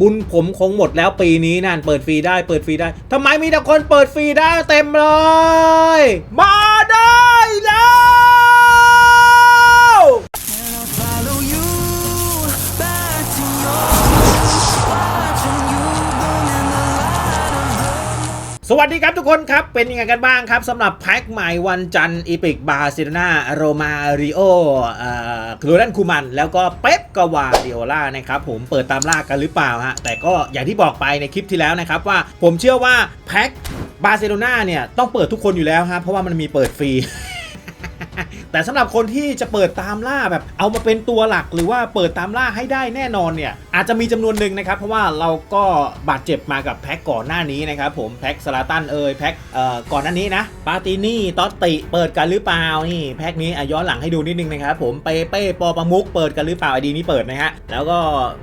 บุญผมคงหมดแล้วปีนี้นั่นเปิดฟรีได้เปิดฟรีได้ทำไมมีแต่คนเปิดฟรีได้เต็มเลย มาได้แล้ว สวัสดีครับทุกคนครับ เป็นยังไงกันบ้างครับสำหรับแพ็คใหม่วันจันทร์อีพิกบาร์เซโลนาโรมาริโอเอ่อครูดันคูมัน แล้วก็เป๊ปกวาเดียล่านะครับผมเปิดตามล่ากันหรือเปล่าฮะแต่ก็อย่างที่บอกไปในคลิปที่แล้วนะครับว่าผมเชื่อว่าแพ็คบาร์เซโลนาเนี่ยต้องเปิดทุกคนอยู่แล้วฮะเพราะว่ามันมีเปิดฟรี แต่สำหรับคนที่จะเปิดตามล่าแบบเอามาเป็นตัวหลักหรือว่าเปิดตามล่าให้ได้แน่นอนเนี่ยอาจจะมีจำนวนหนึ่งนะครับ เพราะว่าเราก็บาดเจ็บมากับแพ็กก่อนหน้านี้นะครับผมแพ็กสลาตันเอยแพ็กเอ่อก่อนหน้านี้นะปาตินี่ตอตติเปิดกันหรือเปล่านี่แพ็กนี้อย้อนหลังให้ดูนิดนึงนะครับผมเปเป้ปอประมุกเปิดกันหรือเปล่าไอดีนี้เปิดนะฮะแล้วก็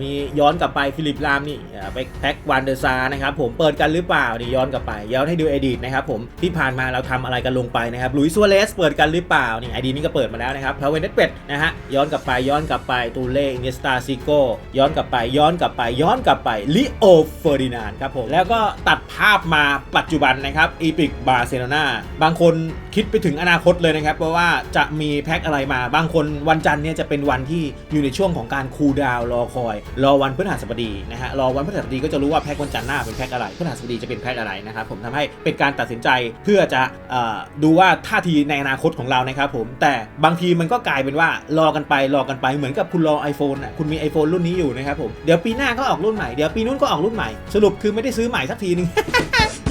มีย้อนกลับไปฟิลิปลามนี่ไปแพ็กวันเดอร์ซานะครับผมเปิดกันหรือเปล่านี่ย้อนกลับไปย้อนให้ดูเอดีนะครับผมที่ผ่านมาเราทำอะไรกันลงไปนะครับลุยซัวเรสเปิดกันหรือเปล่านี่ไอดีนี้ก็เปิดมาแล้วนะครับพาเวนเนตเป็ดนะฮะย้อนกลับไปย้อนกลับไปตูเล่เนสตาซิโกย้อนกลับไปย้อนกลับไปย้อนกลับไปลิโอเฟอร์ดินานครับผมแล้วก็ตัดภาพมาปัจจุบันนะครับอีพิกบาร์เซโลนาบางคนคิดไปถึงอนาคตเลยนะครับเพราะว่าจะมีแพ็คอะไรมา บางคนวันจันทร์เนี่ยจะเป็นวันที่อยู่ในช่วงของการคูลดาวรอคอย รอวันพฤหัสบดีนะฮะรอวันพฤหัสบดีก็จะรู้ว่าแพ็ควันจันทร์หน้าเป็นแพ็คอะไรพฤหัสบดีจะเป็นแพ็คอะไรนะครับผมทำให้เป็นการตัดสินใจเพื่อจะอดูว่าท่าทีในอนาคตของเรานะครับผมแต่บางทีมันก็กลายเป็นว่ารอกันไปรอกันไปเหมือนกับคุณรอ iPhone อะคุณมี iPhone รุ่นนี้อยู่นะครับผมเดี๋ยวปีหน้าก็ออกรุ่นใหม่เดี๋ยวปีนู้นก็ออกรุ่นใหม่สรุปคือไม่ได้ซื้อใหม่สักทีนึง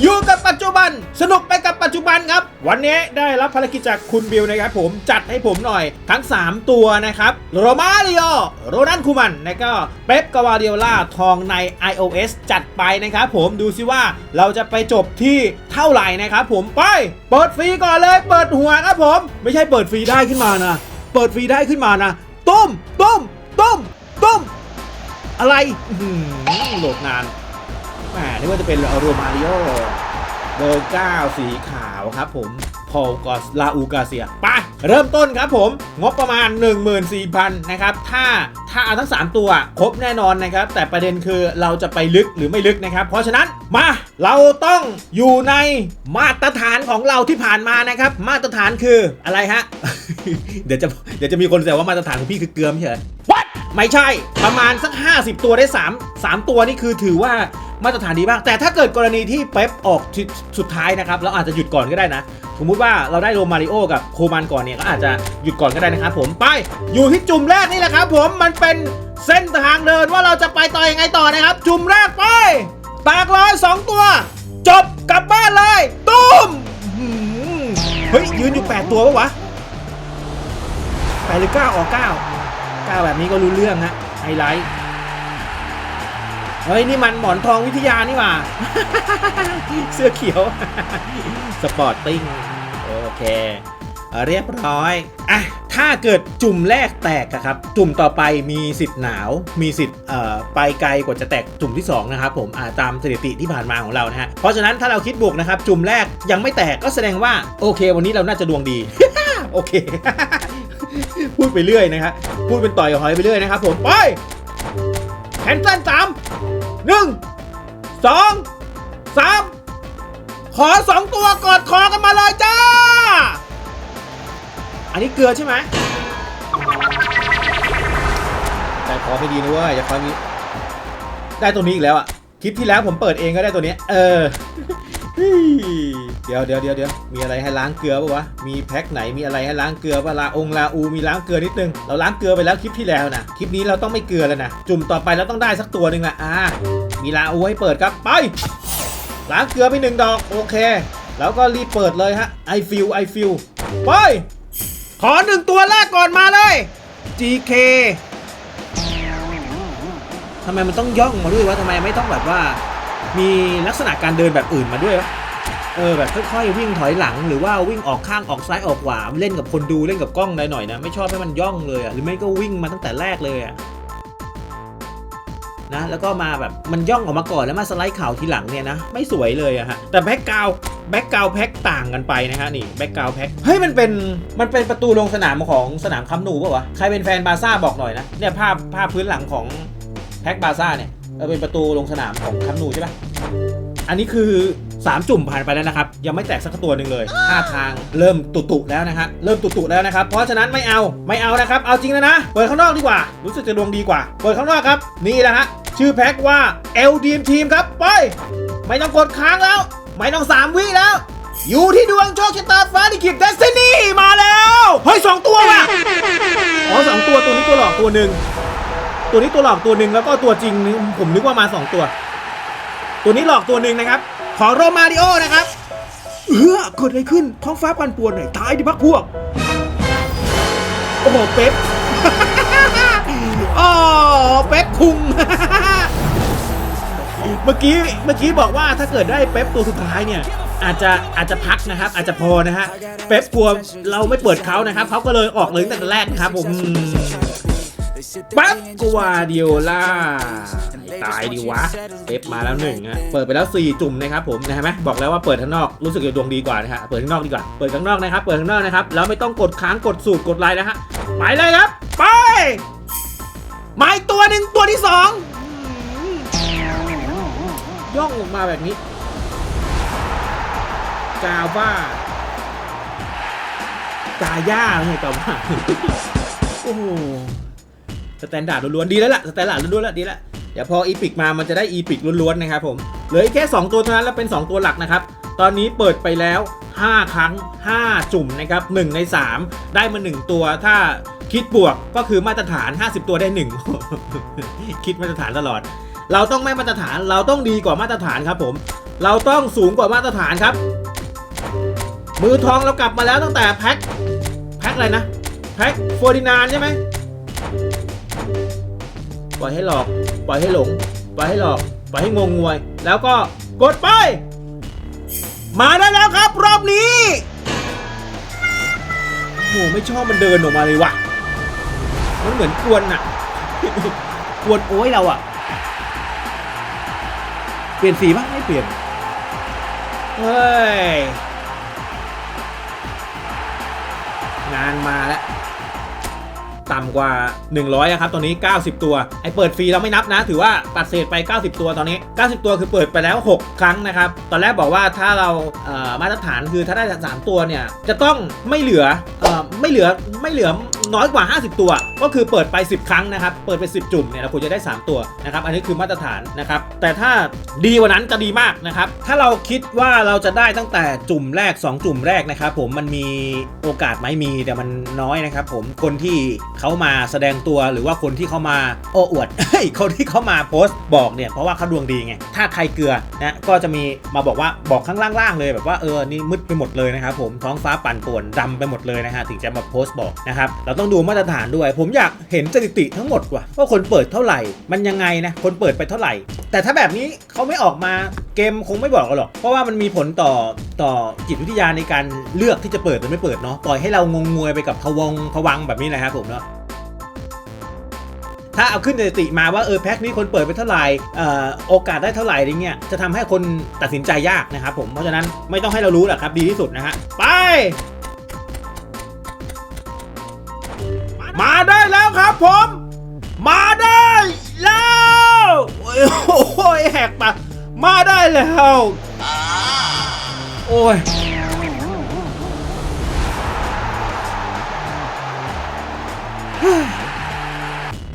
อยู่กับปัจจุบัน สนุกไปกับปัจจุบันครับ วันนี้ได้รับภารกิจจากคุณบิวนะครับผมจัดให้ผมหน่อยทั้ง 3 ตัวนะครับโรมาริโอโรนันคูมันและก็เป๊ปกาวาเดียล่าทองใน iOS จัดไปนะครับผมดูซิว่าเราจะไปจบที่เท่าไหร่นะครับผมไป เปิดฟรีก่อนเลย เปิดหัวครับผม ไม่ใช่เปิดฟรีได้ขึ้นมานะ เปิดฟรีได้ขึ้นมานะตุ้มตุ้มตุ้มตุ้มอะไรหือโหลดนาน แหมนึกว่าจะเป็นโรมาริโอเบอร์เก้าสีขาวครับผมพอลกอสลาอูกาเซียไปเริ่มต้นครับผมงบประมาณ 14,000นะครับถ้าถ้าเอาทั้ง 3 ตัวครบแน่นอนนะครับ แต่ประเด็นคือเราจะไปลึกหรือไม่ลึกนะครับ เพราะฉะนั้นมาเราต้องอยู่ในมาตรฐานของเราที่ผ่านมานะครับ มาตรฐานคืออะไรฮะ เดี๋ยวจะเดี๋ยวจะมีคนแซวว่ามาตรฐานของพี่คือเกลือไม่ใช่เหรอ What ไม่ใช่ประมาณสัก 50 ตัวได้ 3 3 ตัวนี่คือถือว่า มาตรฐานดีมากแต่ถ้าเกิดกรณีที่เป๊ปออกสุดท้ายนะครับเราอาจจะหยุดก่อนก็ได้นะ สมมุติว่าเราได้โรมาริโอกับโคมันก่อนเนี่ยก็อาจจะหยุดก่อนก็ได้นะครับผมไปอยู่ที่จุ่มแรกนี่แหละครับ ผมมันเป็นเส้นทางเดินว่าเราจะไปต่อยังไงต่อนะครับ จุ่มแรกไปตากร้อยสองตัว จบกลับบ้านเลยตุ้มเฮ้ยยืนอยู่ 8 ตัวปะวะแปดหรือเก้าออกเก้าเก้าแบบนี้ก็รู้เรื่องนะไฮไลท์ เฮ้ย นี่มันหมอนทองวิทยานี่หว่า เสื้อเขียว สปอร์ตติ้ง โอเค เรียบร้อย อะ ถ้าเกิดจุ่มแรกแตกครับ จุ่มต่อไปมีสิทธิ์หนาว มีสิทธิ์ไปไกลกว่าจะแตกจุ่มที่ 2 นะครับผมตามสถิติที่ผ่านมาของเรานะฮะ เพราะฉะนั้นถ้าเราคิดบวกนะครับ จุ่มแรกยังไม่แตกก็แสดงว่า โอเค วันนี้เราน่าจะดวงดี โอเค พูดไปเรื่อยนะครับ พูดเป็นต่อยหอยไปเรื่อยนะครับผม ไปแคนเซิลสาม หนึ่งสองสามขอสองตัวกอดคอกันมาเลยจ้า อันนี้เกลือใช่ไหมแต่ขอไม่ดีนะเว้ยอย่าคอยมีได้ตัวนี้อีกแล้วอะ คลิปที่แล้วผมเปิดเองก็ได้ตัวนี้ เออ ดี๋ยวเดี๋ยวเดี๋ยวเดี๋ยวมีอะไรให้ล้างเกลือปะวะ มีแพ็คไหนมีอะไรให้ล้างเกลือปะลาองลาอูมีล้างเกลือนิดนึง เราล้างเกลือไปแล้วคลิปที่แล้วนะคลิปนี้เราต้องไม่เกลือแล้วนะ จุ่มต่อไปเราต้องได้สักตัวหนึ่งละอ่า มีลาอูให้เปิดครับ ไป ล้างเกลือไปหนึ่งดอก โอเค แล้วก็รีบเปิดเลยฮะ ไอฟิลไอฟิลไป ขอหนึ่งตัวแรกก่อนมาเลย GK ทำไมมันต้องย่องมาด้วยวะทำไมไม่ต้องแบบว่า มีลักษณะการเดินแบบอื่นมาด้วยวะ เออแบบค่อยๆวิ่งถอยหลังหรือว่าวิ่งออกข้างออกซ้ายออกขวาเล่นกับคนดูเล่นกับกล้องได้หน่อยนะ ไม่ชอบให้มันย่องเลยอะหรือไม่ก็วิ่งมาตั้งแต่แรกเลยอะนะแล้วก็มาแบบมันย่องออกมาก่อนแล้วมาสไลด์เข่าทีหลังเนี่ยนะ ไม่สวยเลยอะฮะแต่แบ็กกราวแบ็กกราวแพ็กต่างกันไปนะฮะนี่แบ็กกราวแพ็กเฮ้ยมันเป็นมันเป็นประตูลงสนามของสนามคัมป์นูป่าวะใครเป็นแฟนบาร์ซ่าบอกหน่อยนะเนี่ยภาพภาพพื้นหลังของแพ็กบาร์ซ่าเนี่ยเออเป็นประตูลงสนามของคัมนูใช่ปะอันนี้คือ 3 จุ่มผ่านไปแล้วนะครับ ยังไม่แตกสักตัวหนึ่งเลยท่าทางเริ่มตุตุๆแล้วนะฮะเริ่มตุตุๆแล้วนะครับ เพราะฉะนั้นไม่เอาไม่เอานะครับเอาจริงแล้วนะ เปิดข้างนอกดีกว่า รู้สึกจะดวงดีกว่า เปิดข้างนอกครับนี่แหละฮะชื่อแพ็คว่า l d m Team ครับไปไม่ต้องกดค้างแล้ว ไม่ต้อง3วิแล้วอยู่ที่ดวงโชคชะตาฟ้าลิขิตเดสตินีมาแล้วเฮ้ยสองตัวว่ะอ๋อสองตัวตัวนี้ตัวหลอกตัวหนึ่งตัวนี้ตัวหลอกตัวหนึ่งแล้วก็ตัวจริงนี่ผมนึกว่ามาสองตัว ตัวนี้หลอกตัวหนึ่งนะครับ ของโรมาริโอนะครับเออเกิดอะไรขึ้นท้องฟ้าปั่นป่วนหน่อยตายดิพักพวก โอ้โหเป๊ปอ๋อเป๊ปคุง เมื่อกี้เมื่อกี้บอกว่าถ้าเกิดได้เป๊ปตัวสุดท้ายเนี่ย อาจจะอาจจะพักนะครับ อาจจะพอนะฮะเป๊ปกลัวเราไม่เปิดเขานะครับเขาก็เลยออกเลยตั้งแต่แรกนะครับผม ปั๊บกวาเดียล่าตายดีวะเป๊ปมาแล้วหนึ่งอะเปิดไปแล้ว 4 จุ่มนะครับผมนะเห็นไหมบอกแล้วว่าเปิดข้างนอกรู้สึกจะดวงดีกว่านะฮะเปิดข้างนอกดีกว่าเปิดข้างนอกนะครับเปิดข้างนอกนะครับแล้วไม่ต้องกดค้างกดสูตรกดไลน์นะฮะไปเลยครับ ไปไมาอีกตัวหนึ่งตัวที่สองย่องลงมาแบบนี้กาว่ากาย่าไม่ใช่กาว่าโอ้โห สแตนดาร์ดล้วนๆดีแล้วล่ะสแตนดาร์ดล้วนๆแล้วดีแล้วเดี๋ยวพออีพิกมามันจะได้อีพิกล้วนๆนะครับผมเหลืออีกแค่ 2 ตัวเท่านั้นแล้วเป็น 2 ตัวหลักนะครับตอนนี้เปิดไปแล้ว 5 ครั้ง 5 จุ่มนะครับ1ใน 3 ได้มา 1 ตัวถ้าคิดบวกก็คือมาตรฐาน 50 ตัวได้ 1 คิดมาตรฐานตลอด เราต้องไม่มาตรฐานเราต้องดีกว่ามาตรฐานครับผม เราต้องสูงกว่ามาตรฐานครับ มือทองเรากลับมาแล้วตั้งแต่แพ็คแพ็คอะไรนะแพ็คโฟร์ดินานใช่ไหม ปล่อยให้หลอก ปล่อยให้หลง ปล่อยให้หลอก ปล่อยให้งงงวย แล้วก็กดไป มาได้แล้วครับ รอบนี้ โอ้โหไม่ชอบมันเดินออกมาเลยว่ะ มันเหมือนกวนอะกวนโอ้ยเราอะเปลี่ยนสีปะไม่เปลี่ยน เฮ้ย งานมาแล้ว ต่ำกว่า 100อะครับตอนนี้ 90 ตัว ไอเปิดฟรีเราไม่นับนะ ถือว่าตัดเศษไป 90 ตัวตอนนี้ 90 ตัวคือเปิดไปแล้ว 6 ครั้งนะครับ ตอนแรกบอกว่าถ้าเรามาตรฐานคือถ้าได้ 3 ตัวเนี่ย จะต้องไม่เหลืออ ไม่เหลือไม่เหลือน้อยกว่า 50 ตัว ก็คือเปิดไป 10 ครั้งนะครับ เปิดไป 10 จุ่มเนี่ยเราควรจะได้ 3 ตัวนะครับ อันนี้คือมาตรฐานนะครับ แต่ถ้าดีกว่านั้นจะดีมากนะครับ ถ้าเราคิดว่าเราจะได้ตั้งแต่จุ่มแรก 2 จุ่มแรกนะครับผมมันมีโอกาสไหมมีแต่มันน้อยนะครับผมคนที่เขามาแสดงตัวหรือว่าคนที่เขามาโอ้อวดเฮ้ยคนที่เขามาโพสต์บอกเนี่ยเพราะว่าเขาดวงดีไงถ้าใครเกลือนะก็จะมีมาบอกว่าบอกข้างล่างๆเลยแบบว่าเออนี่มืดไปหมดเลยนะครับผมท้องฟ้าปั่นป่วนดำไปหมดเลยนะฮะถึงจะมาโพสต์บอกนะครับ เราต้องดูมาตรฐานด้วย ผมอยากเห็นสถิติทั้งหมดว่ะว่าคนเปิดเท่าไหร่ มันยังไงนะคนเปิดไปเท่าไหร่ แต่ถ้าแบบนี้เขาไม่ออกมาเกมคงไม่บอกกันหรอก เพราะว่ามันมีผลต่อต่อจิตวิทยาในการเลือกที่จะเปิดหรือไม่เปิดเนาะปล่อยให้เรางงงวยไปกับพวงพวังแบบนี้แหละครับผมเนาะถ้าเอาขึ้นสถิติมาว่าเออแพ็คนี้คนเปิดไปเท่าไหร่อ่อโอกาสได้เท่าไหร่อะไรเงี้ยจะทำให้คนตัดสินใจยากนะครับผมเพราะฉะนั้นไม่ต้องให้เรารู้หรอกครับดีที่สุดนะฮะไป มาได้แล้วครับผม มาได้แล้วโอ้ยโอ้ยแหกปะมาได้แล้วโอ้ย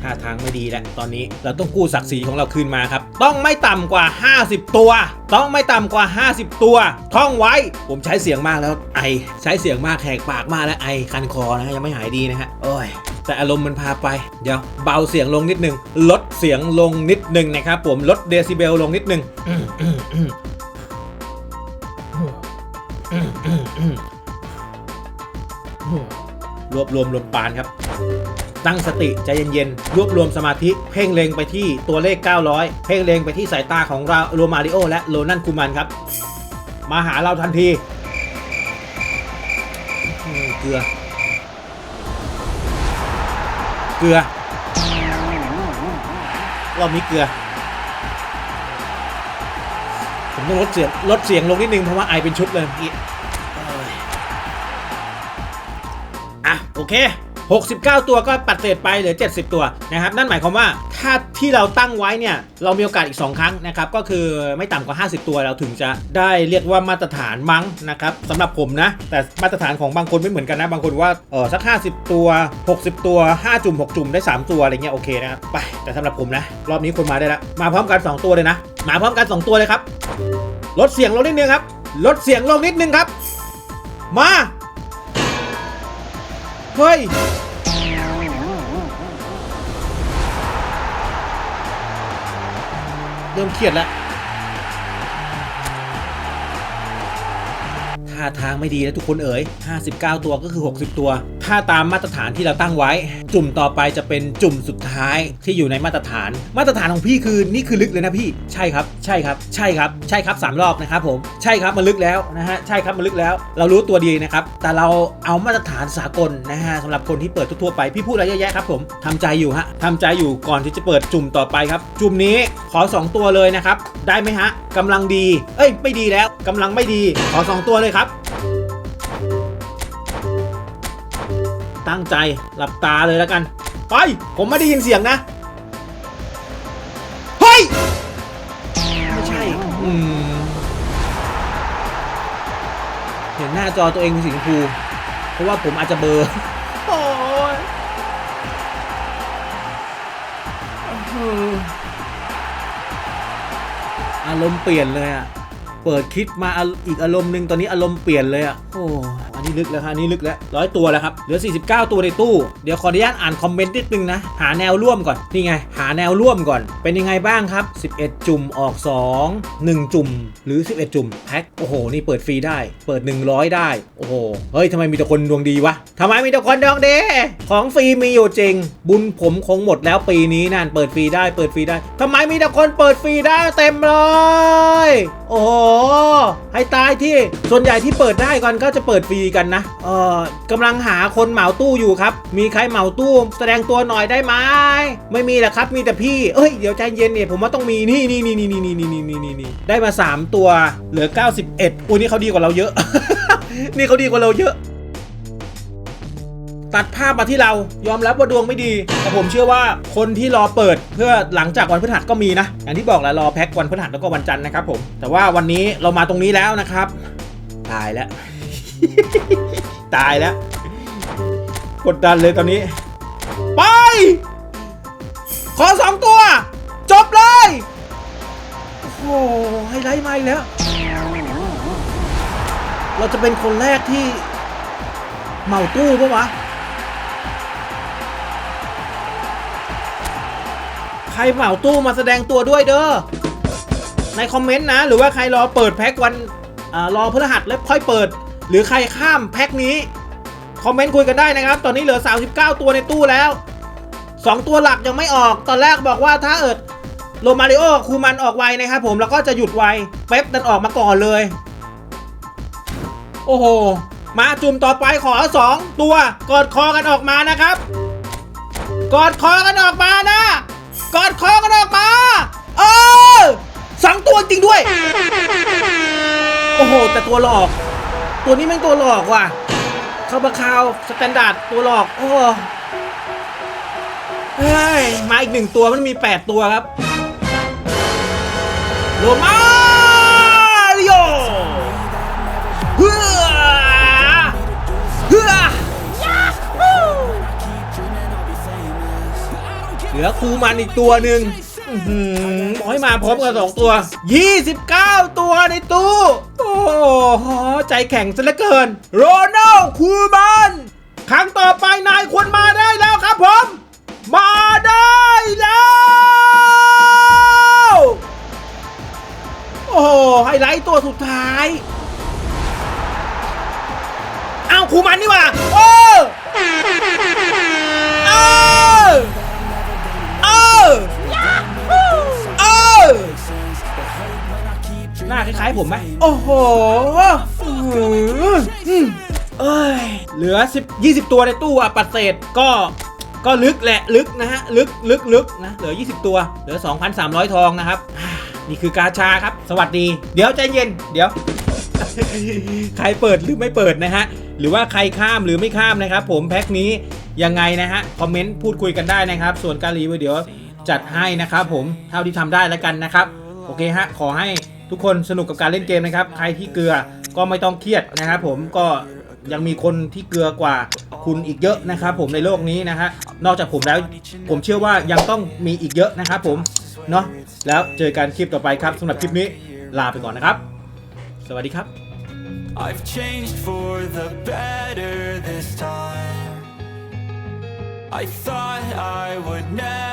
ท่าทางไม่ดีแล้วตอนนี้เราต้องกู้ศักดิ์ศรีของเราคืนมาครับ ต้องไม่ต่ำกว่า 50 ตัว ต้องไม่ต่ำกว่า 50 ตัว ท่องไว้ ผมใช้เสียงมากแล้วไอ ใช้เสียงมากแขกปากมากแล้วไอคันคอนะยังไม่หายดีนะฮะโอ้ยแต่อารมณ์มันพาไป เดี๋ยวเบาเสียงลงนิดนึง ลดเสียงลงนิดนึงนะครับผมลดเดซิเบลลงนิดนึงรวบรวมลมปานครับ ตั้งสติใจเย็นๆ รวบรวมสมาธิ เพ่งเล็งไปที่ตัวเลข 900 เพ่งเล็งไปที่สายตาของเราโรมาริโอและโรนันคูมันครับ มาหาเราทันทีเกลือ เกลือรอบนี้เกลือ ผมต้องลดเสียงลดเสียงลงนิดนึง เพราะว่าไอเป็นชุดเลยเมื่อกี้เอ้ยอะ โอเค 69 ตัวก็ปัดเศษไปเหลือ 70 ตัวนะครับนั่นหมายความว่าถ้าที่เราตั้งไว้เนี่ยเรามีโอกาสอีก 2 ครั้งนะครับก็คือไม่ต่ำกว่า 50 ตัวเราถึงจะได้เรียกว่ามาตรฐานมั้งนะครับสำหรับผมนะ แต่มาตรฐานของบางคนไม่เหมือนกันนะ บางคนว่าเออสัก 50 ตัว 60 ตัว 5 จุ่ม 6 จุ่มได้ 3 ตัวอะไรเงี้ยโอเคนะครับไปแต่สำหรับผมนะ รอบนี้คนมาได้ล้วมาพร้อมกัน 2 ตัวเลยนะ มาพร้อมกัน 2 ตัวเลยครับลดเสียงลงนิดนึงครับลดเสียงลงนิดนึงครับ มา เฮ้ย เริ่มเครียดแล้วาทางไม่ดีนะทุกคนเอ๋ย 59 ตัวก็คือ 60 ตัว ถ้าตามมาตรฐานที่เราตั้งไว้ จุ่มต่อไปจะเป็นจุ่มสุดท้ายที่อยู่ในมาตรฐาน มาตรฐานของพี่คือนี่คือลึกเลยนะพี่ ใช่ครับ ใช่ครับ ใช่ครับ ใช่ครับสามรอบนะครับผม ใช่ครับมันลึกแล้วนะฮะ ใช่ครับมันลึกแล้ว เรารู้ตัวดีนะครับ แต่เราเอามาตรฐานสากลนะฮะสำหรับคนที่เปิดทั่วไป พี่พูดอะไรเยอะแยะครับผมทำใจอยู่ฮะทำใจอยู่ก่อนที่จะเปิดจุ่มต่อไปครับ จุ่มนี้ขอ 2 ตัวเลยนะครับ ได้ไหมฮะกำลังดี เอ้ย ไม่ดีแล้วกำลังไม่ดี ขอ 2 ตัวเลยครับตั้งใจหลับตาเลยแล้วกัน ไป ผมไม่ได้ยินเสียงนะ เฮ้ย ไม่ใช่ อืม เห็นหน้าจอตัวเองเป็นสีชมพู เพราะว่าผมอาจจะเบอร์โอ้ยอารมณ์เปลี่ยนเลยอะ เปิดคลิปมาอีกอารมณ์หนึ่งตอนนี้อารมณ์เปลี่ยนเลยอะโอ้ นนี้ลึกแล้วครับนนี้ลึกแล้วร้อยตัวแล้วครับเหลือ 49 ตัวในตู้เดี๋ยวขออนุญาตอ่านคอมเมนต์นิดนึงนะหาแนวร่วมก่อนนี่ไงหาแนวร่วมก่อน เป็นยังไงบ้างครับ 11 จุ่มออก 2 1 จุ่มหรือ 11 จุ่มแพ็คโอ้โหนี่เปิดฟรีได้ เปิด 100 ได้โอ้โหเฮ้ยทำไมมีแต่คนดวงดีวะทำไมมีแต่คนดวงดีของฟรีมีอยู่จริง บุญผมคงหมดแล้วปีนี้นั่นเปิดฟรีได้เปิดฟรีได้ทำไมมีแต่คนเปิดฟรีได้เต็มเลยโอ้โหให้ตายที่ส่วนใหญ่ที่เปิดได้กันก็จะเปิดฟรีกันนะ เออกำลังหาคนเหมาตู้อยู่ครับ มีใครเหมาตู้แสดงตัวหน่อยได้ไหมไม่มีแหละครับมีแต่พี่ เอ้ยเดี๋ยวใจเย็นเนี่ยผมว่าต้องมีนี่นี่นี่นี่นี่นี่นี่นี่นี่นี่ได้มา 3 ตัวเหลือ 91อุ้ยนี่เขาดีกว่าเราเยอะ นี่เขาดีกว่าเราเยอะตัดภาพมาที่เรายอมรับว่าดวงไม่ดี แต่ผมเชื่อว่าคนที่รอเปิดเพื่อหลังจากวันพฤหัสก็มีนะ อย่างที่บอกแหละรอแพ็ควันพฤหัสแล้วก็วันจันทร์นะครับผม แต่ว่าวันนี้เรามาตรงนี้แล้วนะครับ ตายแล้ว ตายแล้ว กดดันเลยตอนนี้ ไป ขอสองตัว จบเลย โอ้โหไฮไลท์มาอีกแล้ว เราจะเป็นคนแรกที่เมาตู้ปะวะ ใครเมาตู้มาแสดงตัวด้วยเด้อ ในคอมเมนต์นะ หรือว่าใครรอเปิดแพ็ควันอรอพฤหัสแล้วค่อยเปิด หรือใครข้ามแพ็คนี้คอมเมนต์คุยกันได้นะครับ ตอนนี้เหลือ 39 ตัวในตู้แล้ว 2 ตัวหลักยังไม่ออก ตอนแรกบอกว่าถ้าเอิดโรมาริโอคูมันออกไวนะครับผมแล้วก็จะหยุดไวเป๊ปดันออกมาก่อนเลย โอ้โห มาจุ่มต่อไปขอ 2 ตัวกอดคอกันออกมานะครับกอดคอกันออกมานะกอดคอกันออกมาเออสองตัวจริงด้วย โอ้โห แต่ตัวหลอก ตัวนี้แม่งตัวหลอกว่ะคาบาคาวสแตนดาร์ดตัวหลอกโอ้เฮ้ยมาอีกหนึ่งตัวมันมี 8 ตัวครับโรมาริโอเฮือเฮือเหลือคูมันอีกตัวหนึ่งอ้อหือบอกให้มาพร้อมกันสองตัว 29 ตัวในตู้ แข็งซะเหลือเกิน โรนัลคูมันครั้งต่อไปนายควรมาได้แล้วครับผม มาได้แล้ว โอ้โหไฮไลท์ตัวสุดท้ายเอาคูมันนี่ว่าโอ้เออเออ หน้าคล้ายๆผมไหมโอ้โหอื้อหืออืมเอ้ยเหลือ10 20 ตัวในตู้อะปัดเศษก็ก็ลึกแหละลึกนะฮะลึกลึกลึกนะเหลือ 20 ตัวเหลือ 2,300 ทองนะครับอ่านี่คือกาชาครับ สวัสดี เดี๋ยวใจเย็น เดี๋ยว ใครเปิดหรือไม่เปิดนะฮะ หรือว่าใครข้ามหรือไม่ข้ามนะครับ ผมแพ็คนี้ยังไงนะฮะ คอมเมนต์พูดคุยกันได้นะครับ ส่วนการรีวิวเดี๋ยวจัดให้นะครับผมเท่าที่ทำได้แล้วกันนะครับ โอเคฮะขอให้ ทุกคนสนุกกับการเล่นเกมนะครับ ใครที่เกลือก็ไม่ต้องเครียดนะครับผมก็ยังมีคนที่เกลือกว่าคุณอีกเยอะนะครับผมในโลกนี้นะฮะนอกจากผมแล้วผมเชื่อว่ายังต้องมีอีกเยอะนะครับผมเนาะแล้วเจอกันคลิปต่อไปครับสำหรับคลิปนี้ลาไปก่อนนะครับ สวัสดีครับ I've changed for the better this time. I thought I would never.